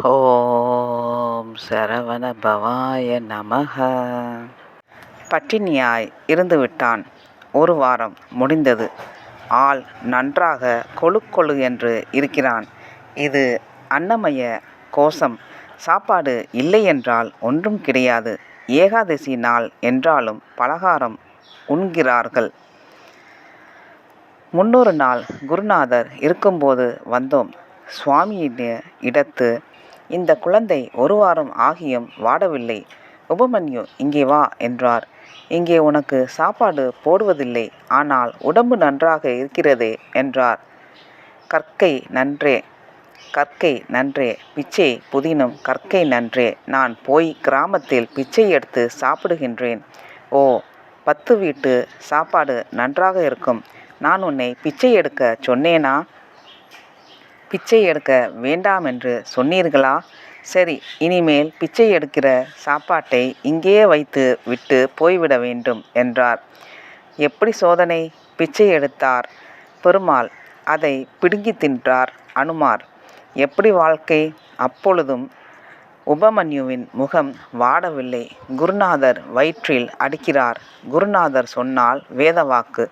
ஓம் சரவண பவாய நமக பட்டினியாய் இருந்துவிட்டான். ஒரு வாரம் முடிந்தது. ஆள் நன்றாக கொழு கொழு என்று இருக்கிறான். இது அன்னமய கோஷம். சாப்பாடு இல்லையென்றால் ஒன்றும் கிடையாது. ஏகாதசி நாள் என்றாலும் பலகாரம் உண்கிறார்கள். முன்னொரு நாள் குருநாதர் இருக்கும்போது வந்தோம். சுவாமியின் இடத்து இந்த குழந்தை ஒரு வாரம் ஆகியும் வாடவில்லை. உபமன்யு இங்கே வா என்றார். இங்கே உனக்கு சாப்பாடு போடுவதில்லை ஆனால் உடம்பு நன்றாக இருக்கிறதே என்றார். கற்கை நன்றே கற்கை நன்றே பிச்சை புதினும் கற்கை நன்றே நான் போய் கிராமத்தில் பிச்சை எடுத்து சாப்பிடுகின்றேன். ஓ பத்து வீட்டு சாப்பாடு நன்றாக இருக்கும். நான் உன்னை பிச்சை எடுக்க சொன்னேனா? பிச்சை எடுக்க வேண்டாம் என்று சொன்னீர்களா? சரி இனிமேல் பிச்சை எடுக்கிற சாப்பாட்டை இங்கேயே வைத்து விட்டு போய்விட வேண்டும் என்றார். எப்படி சோதனை? பிச்சை எடுத்தார். பெருமாள் அதை பிடுங்கி தின்றார் அனுமார். எப்படி வாழ்க்கை? அப்பொழுதும் உபமன்யுவின் முகம் வாடவில்லை. குருநாதர் வயிற்றில் அடிக்கிறார். குருநாதர் சொன்னால் வேதவாக்கு.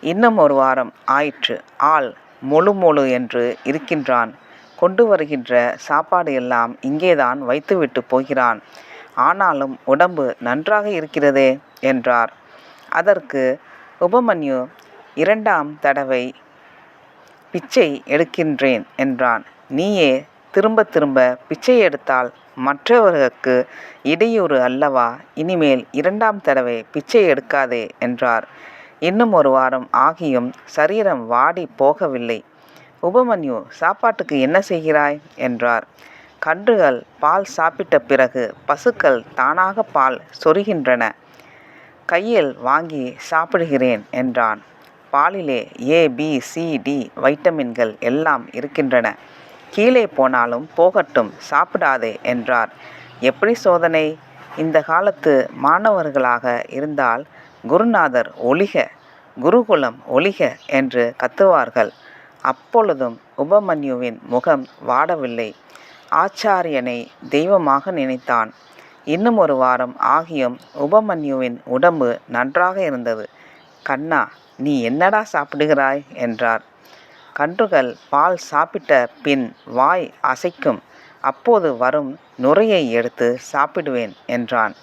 இன்னும் ஒரு வாரம் ஆயிற்று. ஆள் மொழு மொழு என்று இருக்கின்றான். கொண்டு வருகின்ற சாப்பாடு எல்லாம் இங்கேதான் வைத்துவிட்டு போகிறான். ஆனாலும் உடம்பு நன்றாக இருக்கிறதே என்றார். அதற்கு உபமன்யு இரண்டாம் தடவை பிச்சை எடுக்கின்றேன் என்றான். நீயே திரும்ப திரும்ப பிச்சை எடுத்தால் மற்றவர்களுக்கு இடையூறு அல்லவா? இனிமேல் இரண்டாம் தடவை பிச்சை எடுக்காதே என்றார். இன்னும் ஒரு வாரம் ஆகியும் சரீரம் வாடி போகவில்லை. உபமன்யு சாப்பாட்டுக்கு என்ன செய்கிறாய்? என்றார். கன்றுகள் பால் சாப்பிட்ட பிறகு பசுக்கள் தானாக பால் சொருகின்றன. கையில் வாங்கி சாப்பிடுகிறேன் என்றான். பாலிலே ஏ பி சி டி வைட்டமின்கள் எல்லாம் இருக்கின்றன. கீழே போனாலும் போகட்டும் சாப்பிடாதே என்றார். எப்படி சோதனை? இந்த காலத்து மாணவர்களாக இருந்தால் குருநாதர் ஒளிக குருகுலம் ஒளிக என்று கத்துவார்கள். அப்பொழுதும் உபமன்யுவின் முகம் வாடவில்லை. ஆச்சாரியனை தெய்வமாக நினைத்தான். இன்னும் ஒரு வாரம் ஆகியும் உபமன்யுவின் உடம்பு நன்றாக இருந்தது. கண்ணா நீ என்னடா சாப்பிடுகிறாய்? என்றார். கன்றுகள் பால் சாப்பிட்ட பின் வாய் அசைக்கும். அப்போது வரும் நுரையை எடுத்து சாப்பிடுவேன் என்றான்.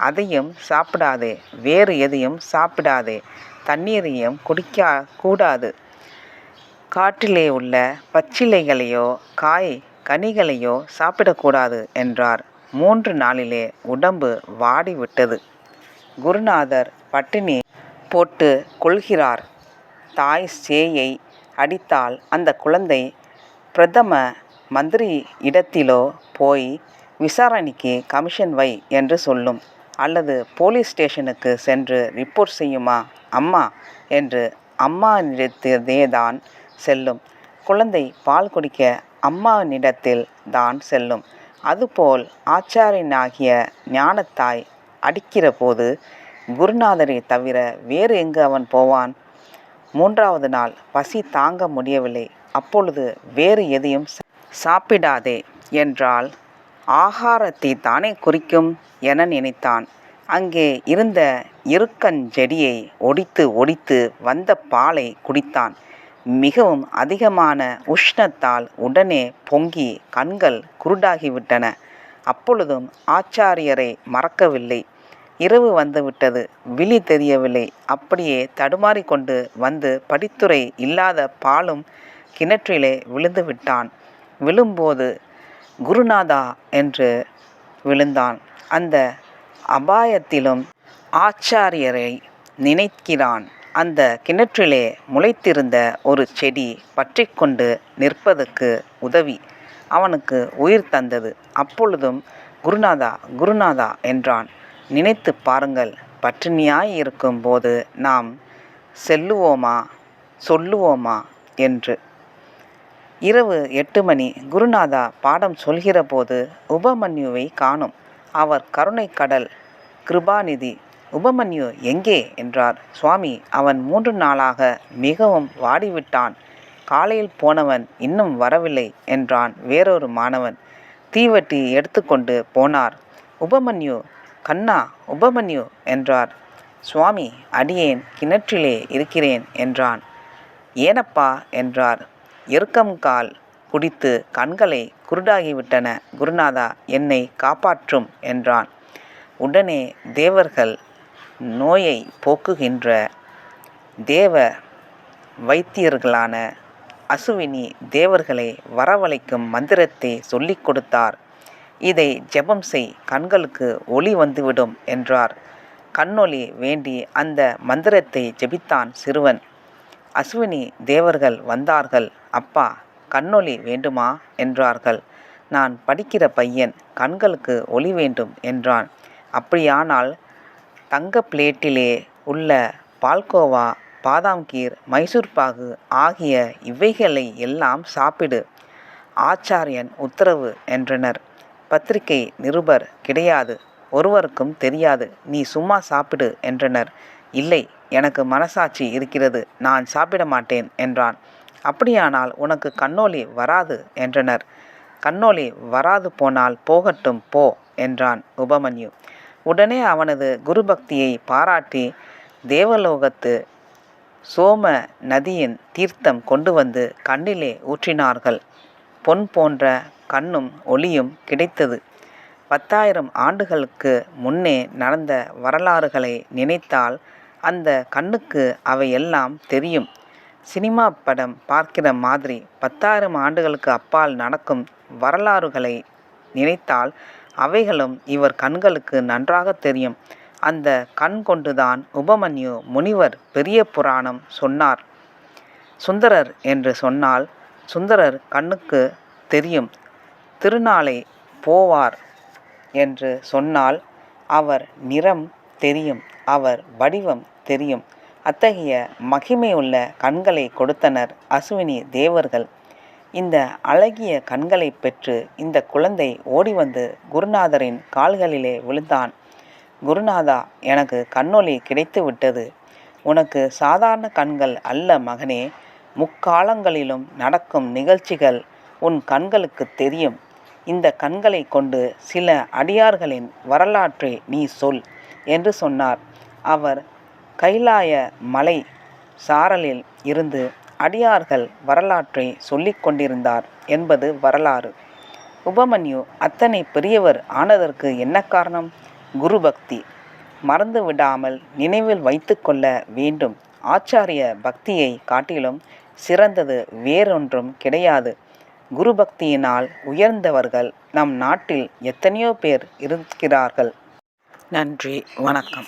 அதையும் சாப்பிடாதே வேறு எதையும் சாப்பிடாதே தண்ணீரையும் குடிக்க கூடாது. காட்டிலே உள்ள பச்சிலைகளையோ காய் கனிகளையோ சாப்பிடக்கூடாது என்றார். மூன்று நாளிலே உடம்பு வாடிவிட்டது. குருநாதர் பட்டினி போட்டு கொள்கிறார். தாய் சேயை அடித்தால் அந்த குழந்தை பிரதம மந்திரி இடத்திலோ போய் விசாரணைக்கு கமிஷன் வை என்று சொல்லும். அல்லது போலீஸ் ஸ்டேஷனுக்கு சென்று ரிப்போர்ட் செய்யுமா? அம்மா! என்று அம்மானிடத்தே தான் செல்லும். குழந்தை பால் குடிக்க அம்மாவினிடத்தில் தான் செல்லும். அதுபோல் ஆச்சாரியனாகிய ஞானத்தாய் அடிக்கிற போது குருநாதரை தவிர வேறு எங்கு அவன் போவான்? மூன்றாவது நாள் பசி தாங்க முடியவில்லை. அப்பொழுது வேறு எதையும் சாப்பிடாதே என்றால் ஆகாரத்தை தானே குறிக்கும் என நினைத்தான். அங்கே இருந்த இருக்கஞ்செடியை ஒடித்து ஒடித்து வந்த பாலை குடித்தான். மிகவும் அதிகமான உஷ்ணத்தால் உடனே பொங்கி கண்கள் குருடாகிவிட்டன. அப்பொழுதும் ஆச்சாரியரை மறக்கவில்லை. இரவு வந்துவிட்டது. விழி தெரியவில்லை. அப்படியே தடுமாறிக்கொண்டு வந்து படித்துறை இல்லாத பாலும் கிணற்றிலே விழுந்து விட்டான் விழும்போது குருநாதா என்று விழுந்தான். அந்த அபாயத்திலும் ஆச்சாரியரை நினைக்கிறான். அந்த கிணற்றிலே முளைத்திருந்த ஒரு செடி பற்றி கொண்டு நிற்பதற்கு உதவி. அவனுக்கு உயிர் தந்தது. அப்பொழுதும் குருநாதா குருநாதா என்றான். நினைத்து பாருங்கள் பட்டினியாய் இருக்கும் போது நாம் செல்லுவோமா சொல்லுவோமா என்று. இரவு எட்டு மணி குருநாதா பாடம் சொல்கிற போது உபமன்யுவை காணும். அவர் கருணை கடல் கிருபாநிதி உபமன்யு எங்கே? என்றார். சுவாமி அவன் மூன்று நாளாக மிகவும் வாடிவிட்டான். காலையில் போனவன் இன்னும் வரவில்லை என்றான் வேறொரு மாணவன். தீவட்டி எடுத்துக்கொண்டு போனார். உபமன்யு கண்ணா உபமன்யு என்றார். சுவாமி அடியேன் கிணற்றிலே இருக்கிறேன் என்றான். ஏனப்பா என்றார். எருக்கம்கால் குடித்து கண்களை குருடாகிவிட்டன. குருநாதா என்னை காப்பாற்றும் என்றான். உடனே தேவர்கள் நோயை போக்குகின்ற தேவ வைத்தியர்களான அசுவினி தேவர்களை வரவழைக்கும் மந்திரத்தை சொல்லிக் கொடுத்தார். இதை ஜெபம் செய் கண்களுக்கு ஒளி வந்துவிடும் என்றார். கண்ணொளி வேண்டி அந்த மந்திரத்தை ஜெபித்தான் சிறுவன். அஸ்வினி தேவர்கள் வந்தார்கள். அப்பா கண்ணொளி வேண்டுமா? என்றார்கள். நான் படிக்கிற பையன் கண்களுக்கு ஒளி வேண்டும் என்றான். அப்படியானால் தங்க பிளேட்டிலே உள்ள பால்கோவா பாதாம் கீர் மைசூர் பாகு ஆகிய இவைகளை எல்லாம் சாப்பிடு. ஆச்சாரியன் உத்தரவு என்றனர். பத்திரிகை நிருபர் கிடையாது. ஒருவருக்கும் தெரியாது. நீ சும்மா சாப்பிடு என்றனர். இல்லை எனக்கு மனசாட்சி இருக்கிறது. நான் சாப்பிட மாட்டேன் என்றான். அப்படியானால் உனக்கு கண்ணோலி வராது என்றனர். கண்ணோலி வராது போனால் போகட்டும் போ என்றான் உபமன்யு. உடனே அவனது குருபக்தியை பாராட்டி தேவலோகத்து சோம நதியின் தீர்த்தம் கொண்டு வந்து கண்ணிலே ஊற்றினார்கள். பொன் போன்ற கண்ணும் ஒளியும் கிடைத்தது. பத்தாயிரம் ஆண்டுகளுக்கு முன்னே நடந்த வரலாறுகளை நினைத்தால் அந்த கண்ணுக்கு அவையெல்லாம் தெரியும். சினிமா படம் பார்க்கிற மாதிரி பத்தாயிரம் ஆண்டுகளுக்கு அப்பால் நடக்கும் வரலாறுகளை நினைத்தால் அவைகளும் இவர் கண்களுக்கு நன்றாக தெரியும். அந்த கண் கொண்டுதான் உபமன்யு முனிவர் பெரிய புராணம் சொன்னார். சுந்தரர் என்று சொன்னால் சுந்தரர் கண்ணுக்கு தெரியும். திருநாளை போவார் என்று சொன்னால் அவர் நிறம் தெரியும் அவர் வடிவம் தெரியும். அத்தகைய மகிமையுள்ள கண்களை கொடுத்தனர் அசுவினி தேவர்கள். இந்த அழகிய கண்களை பெற்று இந்த குழந்தை ஓடி வந்து குருநாதரின் கால்களிலே விழுந்தான். குருநாதா எனக்கு கண்ணொளி கிடைத்து விட்டது உனக்கு சாதாரண கண்கள் அல்ல மகனே. முக்காலங்களிலும் நடக்கும் நிகழ்ச்சிகள் உன் கண்களுக்கு தெரியும். இந்த கண்களை கொண்டு சில அடியார்களின் வரலாற்றை நீ சொல் என்று சொன்னார். அவர் கைலாய மலை சாரலில் இருந்து அடியார்கள் வரலாற்றை சொல்லிக் கொண்டிருந்தார் என்பது வரலாறு. உபமன்யு அத்தனை பெரியவர் ஆனதற்கு என்ன காரணம்? குரு பக்தி மறந்து விடாமல் நினைவில் வைத்து கொள்ள வேண்டும். ஆச்சாரிய பக்தியை காட்டிலும் சிறந்தது வேறொன்றும் கிடையாது. குரு பக்தியினால் உயர்ந்தவர்கள் நம் நாட்டில் எத்தனையோ பேர் இருக்கிறார்கள். நன்றி வணக்கம்.